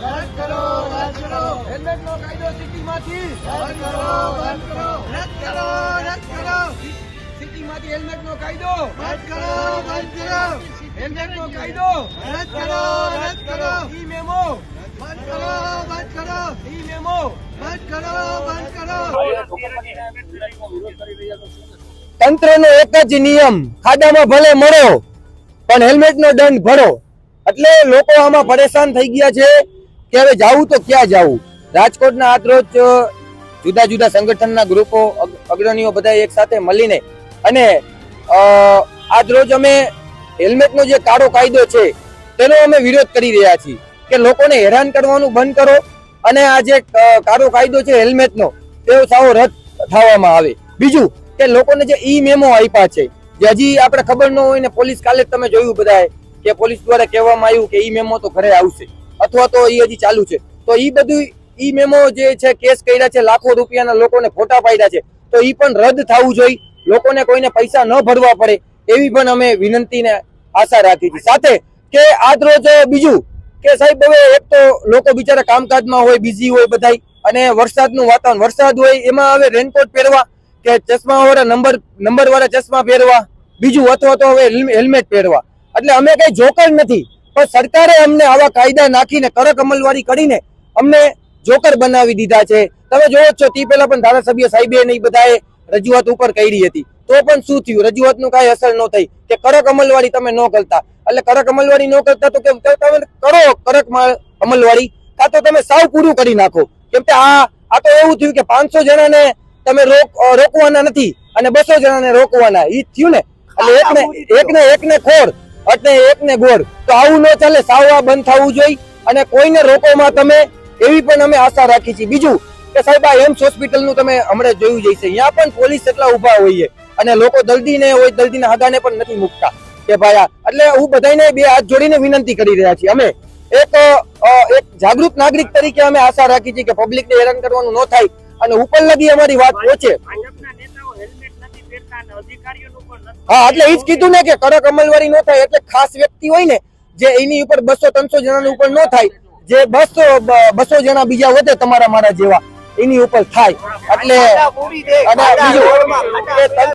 બંધ કરો રદ કરો. હેલ્મેટનો કાયદો સિટીમાંથી. બંધ કરો બંધ કરો. રદ કરો રદ કરો. સિટીમાંથી હેલ્મેટનો કાયદો. બંધ કરો બંધ કરો. હેલ્મેટનો કાયદો. રદ કરો રદ કરો. E memo. બંધ કરો બંધ કરો. E memo. બંધ કરો બંધ કરો. તંત્રનો એક જ નિયમ ખાડામાં ભલે મળો પણ હેલ્મેટનો દંડ ભરો. એટલે લોકો આમાં પરેશાન થઈ ગયા છે. કે જવું તો ક્યાં જાવું? રાજકોટના આજ રોજ જુદા જુદા સંગઠનના ગ્રુપો અગ્રણીઓ બધા એક સાથે મળીને અને આજ રોજ અમે હેલ્મેટનો જે કાળો કાયદો છે, તેનો અમે વિરોધ કરી રહ્યા છીએ કે લોકોને હેરાન કરવાનું બંધ કરો અને આ જે કાળો કાયદો છે હેલ્મેટનો, તેઓ સાવ રદ થવામાં આવે. બીજું કે લોકોને જે ઈ મેમો આપ્યા છે, જે હજી આપણે ખબર ન હોય ને પોલીસ કાલે તમે જોયું બધાએ કે પોલીસ દ્વારા કહેવામાં આવ્યું કે ઈ મેમો તો ઘરે આવશે. અથવા તો એ હજી ચાલુ છે. તો એ બધું ઈ મેમો જે છે, કેસ કર્યા છે, લાખો રૂપિયાના લોકોને ફોટા પાડ્યા છે. તો એ પણ રદ થવું જોઈએ લોકોને કોઈને પૈસા ન ભરવા પડે, એવી પણ અમે વિનંતીને આશા રાખી છે સાથે કે આજ રોજ બીજું, કે સાહેબ હવે એક તો લોકો બિચારા કામકાજમાં હોય બિઝી હોય બધાય, અને વરસાદનું વાતાવરણ, વરસાદ હોય, એમાં હવે રેનકોટ પહેરવા, કે ચશ્મા વાળા નંબર નંબર વાળા ચશ્મા પહેરવા, બીજું અથવા તો હવે હેલ્મ- હેલ્મેટ પહેરવા. એટલે અમે કઈ જોકર નથી. પણ સરકારે અમને આવા કાયદા નાખીને કડક અમલવારી કરીને અમને જોકર બનાવી દીધા છે. તમે જોવો છો તે પહેલા પણ ધારાસભ્ય સાહેબે નહીં બધાએ રજૂઆત ઉપર કરી હતી. તો પણ શું થયું? રજૂઆતનું કાંઈ અસર ન થઈ. કે કડક અમલવારી તમે ન કરતા. એટલે કડક અમલવારી ન કરતા તો કેમ? તમે કરો કડક અમલવારી. કાં તો તમે સાવ પૂરું કરી નાખો. કેમ કે આ આ તો એવું થયું કે પાંચસો જણાને તમે રોક રોકવાના નથી અને બસો જણાને રોકવાના. એ થયું ને. એટલે એકને એકને એકને ખોર એટલે એકને ગોળ. તો આવું ન ચાલે, સાવ બંધ થવું જોઈએ. અને કોઈને રોકોમાં તમે એવી પણ અમે આશા રાખી છે બીજું કે સાહેબ, આ એમ્સ હોસ્પિટલનું તમે હમણાં જોયું જઈશે અહીંયા પણ પોલીસ એટલા ઊભા હોઈએ. અને લોકો દર્દીને હોય, દર્દીના હાગાને પણ નથી મૂકતા. કે ભાઈ આ, એટલે હું બધાને બે હાથ જોડીને વિનંતી કરી રહ્યા છીએ. અમે એક એક જાગૃત નાગરિક તરીકે અમે આશા રાખી છે કે પબ્લિકને હેરાન કરવાનું ન થાય. અને ઉપર લગી અમારી વાત પહોંચે હા એટલે એ જ કીધું ને કે કડક અમલવારી ન થાય એટલે ખાસ વ્યક્તિ હોય ને જે એની ઉપર બસો ત્રણસો જણાની ઉપર ન થાય જે બસો બસો જણા બીજા વધે તમારા મારા જેવા એની ઉપર થાય. એટલે અને બીજું